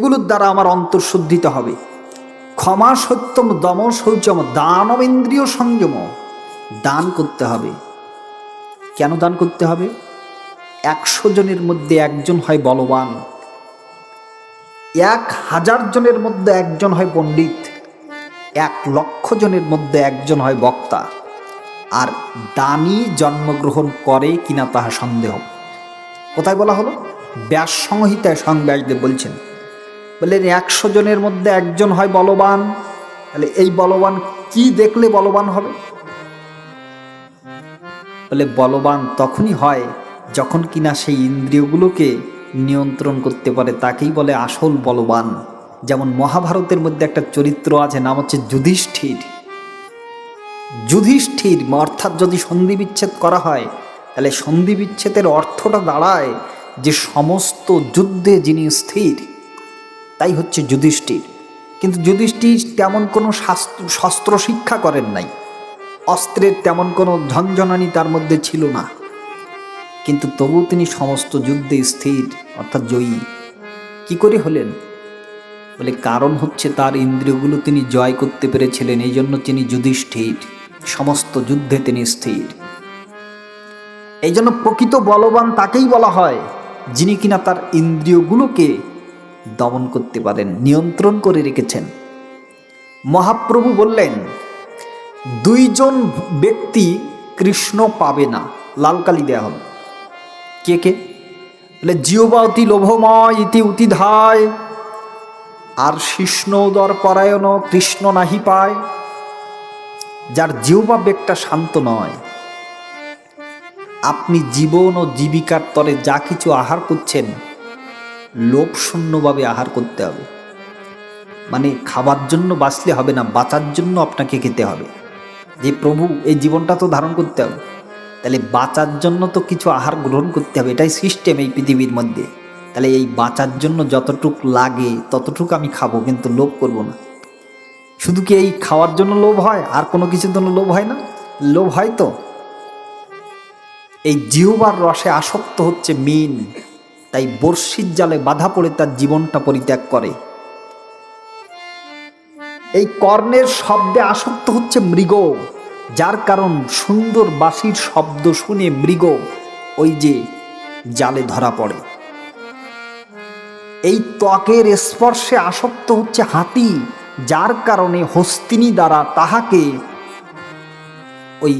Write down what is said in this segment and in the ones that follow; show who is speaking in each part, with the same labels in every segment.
Speaker 1: এগুলোর দ্বারা আমার অন্তঃশুদ্ধিত হবে। ক্ষমা সত্যম দম শৌচম দানব ইন্দ্রিয় সংযম দান করতে হবে। কেন দান করতে হবে? একশো জনের মধ্যে একজন হয় বলবান। এক হাজার জনের মধ্যে একজন হয় পণ্ডিত। এক লক্ষ জনের মধ্যে একজন হয় বক্তা। আর দানি জন্মগ্রহণ করে কিনা তাহা সন্দেহ। কোথায় বলা হলো? ব্যাস সংহিতায় সংব্যাসদেব বলছেন বললেন একশো জনের মধ্যে একজন হয় বলবান। তাহলে এই বলবান কি দেখলে বলবান হবে? বলে বলবান তখনই হয় যখন কিনা সেই ইন্দ্রিয়গুলোকে নিয়ন্ত্রণ করতে পারে, তাকেই বলে আসল বলবান। যেমন মহাভারতের মধ্যে একটা চরিত্র আছে, নাম হচ্ছে যুধিষ্ঠির। যুধিষ্ঠির অর্থাৎ যদি সন্ধি বিচ্ছেদ করা হয়, তাহলে সন্ধি বিচ্ছেদের অর্থটা দাঁড়ায় যে সমস্ত যুদ্ধে যিনি স্থির তাই হচ্ছে যুধিষ্ঠির। কিন্তু যুধিষ্ঠির তেমন কোনো শাস্ত্র শস্ত্র শিক্ষা করেন নাই। অস্ত্রের তেমন কোনো ঝঞ্ঝনানি তার মধ্যে ছিল না। কিন্তু তবু তিনি সমস্ত যুদ্ধে স্থির, অর্থাৎ জয়ী। কি করে হলেন? বলে, কারণ হচ্ছে তার ইন্দ্রিয়গুলো তিনি জয় করতে পেরেছিলেন, এই জন্য তিনি যুধিষ্ঠির। সমস্ত যুদ্ধে তিনি স্থির। এই জন্য প্রকৃত বলবান তাকেই বলা হয়, যিনি কিনা তার ইন্দ্রিয়গুলোকে দমন করতে পারেন, নিয়ন্ত্রণ করে রেখেছেন। মহাপ্রভু বললেন, দুইজন ব্যক্তি কৃষ্ণ পাবে না। লালকালি দেয়া হবে কে কে? বলে জিওবা অতি লোভময় ইতি উতিধায়, আর শিষ্ণোদর পরায়ণ কৃষ্ণ নাহি পায়। যার জিহ্বা বেগটা শান্ত নয়, আপনি জীবন ও জীবিকার তরে যা কিছু আহার করছেন লোভ শূন্যভাবে আহার করতে হবে। মানে খাবার জন্য বাঁচলে হবে না, বাঁচার জন্য আপনাকে খেতে হবে। যে প্রভু, এই জীবনটা তো ধারণ করতে হবে। তাহলে বাঁচার জন্য তো কিছু আহার গ্রহণ করতে হবে, এটাই সিস্টেম এই পৃথিবীর মধ্যে। তাহলে এই বাঁচার জন্য যতটুক লাগে, ততটুকু আমি খাব, কিন্তু লোভ করব না। শুধু কি এই খাওয়ার জন্য লোভ হয়, আর কোনো কিছুর জন্য লোভ হয় না? লোভ হয় তো। এই জিহবার রসে আসক্ত হচ্ছে মিন। তাই বর্ষির জালে বাধা পড়ে তার জীবনটা পরিত্যাগ করে। এই কর্ণের শব্দে আসক্ত হচ্ছে মৃগ, যার কারণ সুন্দর বাঁশির শব্দ শুনে মৃগ ওই যে জালে ধরা পড়ে। এই ত্বকের স্পর্শে আসক্ত হচ্ছে হাতি, যার কারণে হস্তিনী দ্বারা তাহাকে ওই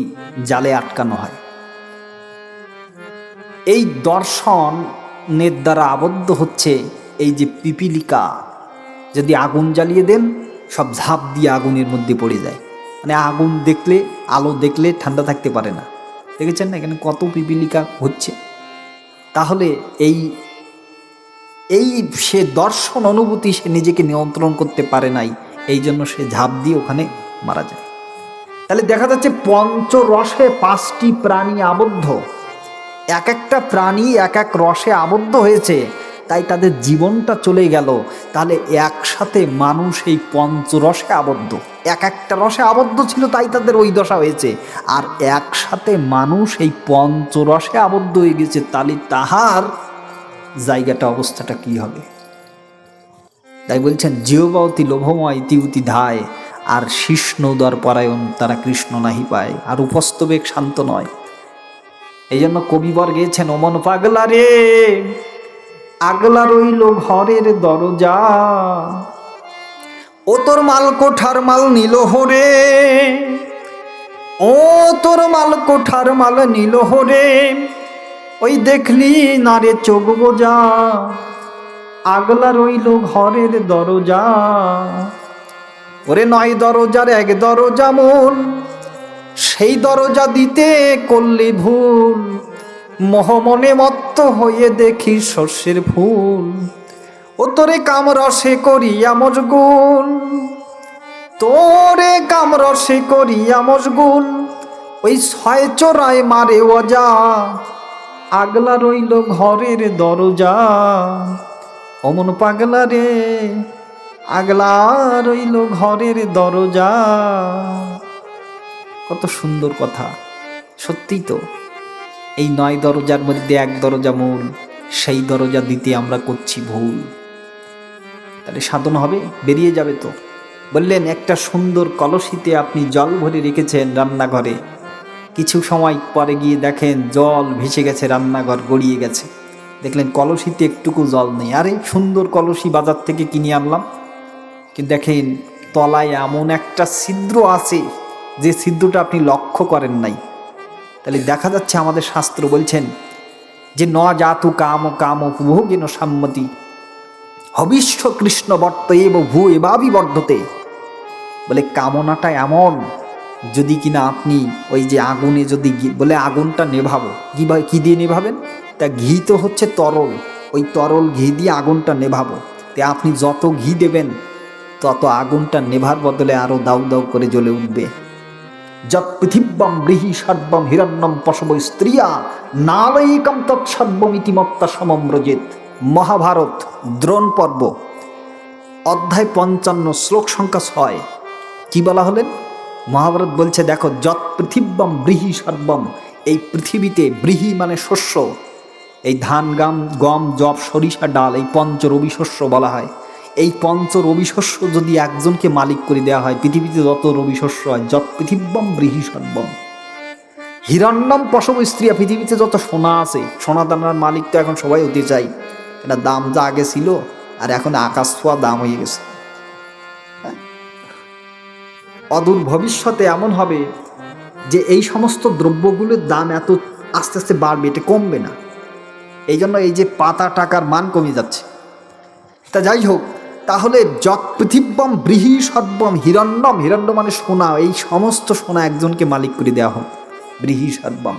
Speaker 1: জালে আটকানো হয়। এই দর্শনের দ্বারা আবদ্ধ হচ্ছে এই যে পিপিলিকা। যদি আগুন জ্বালিয়ে দেন, সব ঝাঁপ দিয়ে আগুনের মধ্যে পড়ে যায়। মানে আগুন দেখলে, আলো দেখলে ঠান্ডা থাকতে পারে না। দেখেছেন না এখানে কত পিপিলিকা হচ্ছে? তাহলে এই এই সে দর্শন অনুভূতি সে নিজেকে নিয়ন্ত্রণ করতে পারে নাই, এই জন্য সে ঝাঁপ দিয়ে ওখানে মারা যায়। তাহলে দেখা যাচ্ছে পঞ্চরসে পাঁচটি প্রাণী আবদ্ধ। এক একটা প্রাণী এক এক রসে আবদ্ধ হয়েছে, তাই তাদের জীবনটা চলে গেল। তাহলে একসাথে মানুষ এই পঞ্চরসে আবদ্ধ। এক একটা রসে আবদ্ধ ছিল, তাই তাদের ওই দশা হয়েছে। আর একসাথে মানুষ এই পঞ্চরসে আবদ্ধ হয়ে গেছে, তাহলে তাহার জায়গাটা, অবস্থাটা কি হবে? তাই বলছেন জিহবা অতি লোভময় তিউতি ধায়, আর শিষ্ণোদর পরায়ণ তারা কৃষ্ণ নাহি পায়, আর উপস্তবেগ শান্ত নয়। এই জন্য কবিবর গেছেন ওমন পাগলা রে। আগলা রইল ঘরের দরজা। ও তোর মাল কোঠার মাল নিল হরে ও তোর মাল কোঠার মাল নিল হরে ওই দেখলি না রে চোখ বোঝা। আগলা রইল ঘরের দরজা। ওরে নয় দরজার এক দরজা মূল সেই দরজা দিতে করলি ভুল। মহমনে মত্ত হয়ে দেখি শস্যের ফুল। ও তোরে কামরসে করিয়া মশগুল। তোরে কামরসে করিয়া মশগুল। ওই ছয় চোরায় মারে ওজা। আগলা রইল ঘরের দরজা। অমন পাগলা রে, আগলা রইল ঘরের দরজা। কত সুন্দর কথা। সত্যিই তো, এই নয় দরজার মধ্যে এক দরজা মূল সেই দরজা দিতে আমরা করছি ভুল। তাহলে সাধন হবে, বেরিয়ে যাবে তো। বললেন, একটা সুন্দর কলসিতে আপনি জল ভরে রেখেছেন রান্নাঘরে। কিছু সময় পরে গিয়ে দেখেন, জল ভেসে গেছে, রান্নাঘর গড়িয়ে গেছে। দেখলেন, কলসিতে একটুকু জল নেই। আরে, সুন্দর কলসি বাজার থেকে কিনে আনলাম। কিন্তু দেখেন, তলায় এমন একটা ছিদ্র আছে যে সিদ্ধটা আপনি লক্ষ্য করেন নাই। তাহলে দেখা যাচ্ছে আমাদের শাস্ত্র বলছেন যে, ন জাতু কাম কাম উপভোগেন সম্মতি। হবিষ্য কৃষ্ণ বর্ত এব ভূ এবাবি বর্ধতে। বলে, কামনাটা এমন, যদি কিনা আপনি ওই যে আগুনে যদি বলে, আগুনটা নেভাবো। কীভাবে কী দিয়ে নেভাবেন? তা ঘি তো হচ্ছে তরল। ওই তরল ঘি দিয়ে আগুনটা নেভাবো। তে আপনি যত ঘি দেবেন, তত আগুনটা নেভার বদলে আরও দাউ দাউ করে জ্বলে উঠবে। যৎ পৃথিব্যম গৃহী সর্বম হিরণ্যম পশব স্ত্রিয়া, নালয়িকম তৎসর্বম ইতিমত্তা সমম্রজিত মহাভারত, দ্রোণ পর্ব, অধ্যায় পঞ্চান্ন, শ্লোক সংখ্যা ছয়। কি বলা হলেন? মহাভারত বলছে, দেখো, যৎ পৃথিব্যম বৃহি সর্বম, এই পৃথিবীতে বৃহি মানে শস্য। এই ধান, গাম, গম জব সরিষা, ডাল, এই পঞ্চ রবি শস্য বলা হয়। এই পঞ্চ রবি শস্য যদি একজনকে মালিক করে দেওয়া হয়, পৃথিবীতে যত রবি শস্য হয়, যত পৃথিব্যম বৃহি সর্বম। হিরণ্যম পশব স্ত্রীয়া, পৃথিবীতে যত সোনা আছে সোনা দানার মালিক তো এখন সবাই হতে চাই। এটা দাম যা আগে ছিল, আর এখন আকাশ ছোঁয়া দাম হয়ে গেছে। হ্যাঁ? অদূর ভবিষ্যতে এমন হবে যে এই সমস্ত দ্রব্যগুলোর দাম এত আস্তে আস্তে বাড়বে, এটা কমবে না। এই জন্য এই যে পাতা টাকার মান কমে যাচ্ছে। তা যাই হোক তাহলে যৎ পৃথিব্যম বৃহি সর্বম হিরণ্যম। হিরণ্য মানে সোনা। এই সমস্ত সোনা একজনকে মালিক করে দেওয়া হোক। বৃহি সর্বম।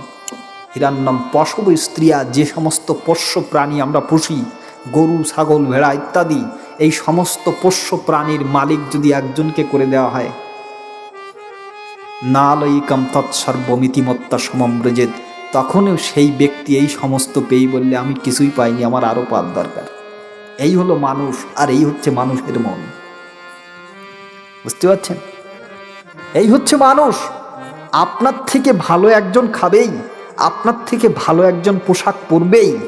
Speaker 1: হিরণ্যম পশব স্ত্রিয়া, যে সমস্ত পোষ্য প্রাণী আমরা পুষি, গরু, ছাগল, ভেড়া ইত্যাদি, এই সমস্ত পোষ্য প্রাণীর মালিক যদি একজনকে করে দেওয়া হয়। নালয়িকম তৎসর্বমিতিমত্তা সমম্রজেত তখনও সেই ব্যক্তি এই সমস্ত পেয়ে বললে, আমি কিছুই পাইনি, আমার আরও পাওয়ার দরকার। এই হলো মানুষ আর এই হচ্ছে মানুষের মন। বুঝতে পারছেন? এই হচ্ছে মানুষ। আপনার থেকে ভালো একজন খাবেই, আপনার থেকে ভালো একজন পোশাক পরবেই।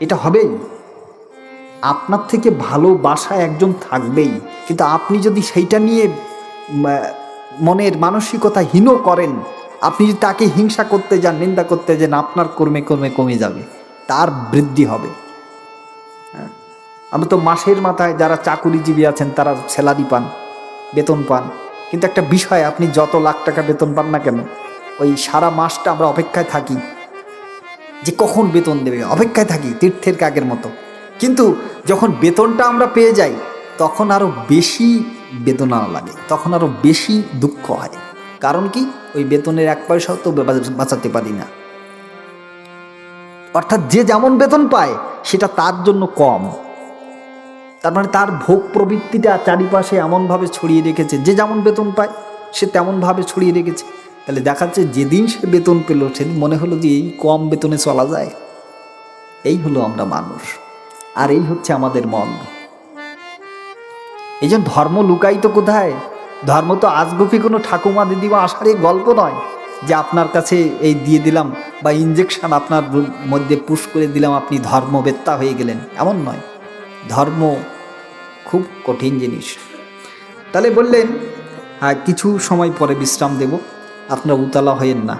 Speaker 1: এটা হবেই। আপনার থেকে ভালো বাসায় একজন থাকবেই। কিন্তু আপনি যদি সেইটা নিয়ে মনের মানসিকতা হীন করেন, আপনি যদি তাকে হিংসা করতে যান, নিন্দা করতে যান, আপনার কর্মে কর্মে কমে যাবে, তার বৃদ্ধি হবে। আমরা তো মাসের মাথায় যারা চাকুরিজীবী আছেন, তারা স্যালারি পান, বেতন পান। কিন্তু একটা বিষয়, আপনি যত লাখ টাকা বেতন পান না কেন, ওই সারা মাসটা আমরা অপেক্ষায় থাকি। যে কখন বেতন দেবে? অপেক্ষায় থাকি, তীর্থের কাকের মতো। কিন্তু যখন বেতনটা আমরা পেয়ে যাই, তখন আরও বেশি বেদনা লাগে, তখন আরও বেশি দুঃখ হয়। কারণ কি? ওই বেতনের এক পয়সাও তো বাঁচাতে পারি না। অর্থাৎ যে যেমন বেতন পায়, সেটা তার জন্য কম। তার মানে তার ভোগ প্রবৃত্তিটা চারিপাশে এমনভাবে ছড়িয়ে রেখেছে, যে যেমন বেতন পায়, সে তেমনভাবে ছড়িয়ে রেখেছে। তাহলে দেখা যাচ্ছে যেদিন সে বেতন পেল, সেদিন মনে হলো যে এই কম বেতনে চলা যায়। এই হলো আমরা মানুষ, আর এই হচ্ছে আমাদের মন। এই জন্য ধর্ম লুকাই তো কোথায়? ধর্ম তো আজগুপি কোনো ঠাকুমা, দিদিমা আসার গল্প নয়। যে আপনার কাছে এই দিয়ে দিলাম বা ইঞ্জেকশন আপনার মধ্যে পুশ করে দিলাম, আপনি ধর্মবেত্তা হয়ে গেলেন। এমন নয়। ধর্ম খুব কঠিন জিনিস। তাহলে বললেন কিছু সময় পরে বিশ্রাম দেব। আপনারা উতলা হয়েন না।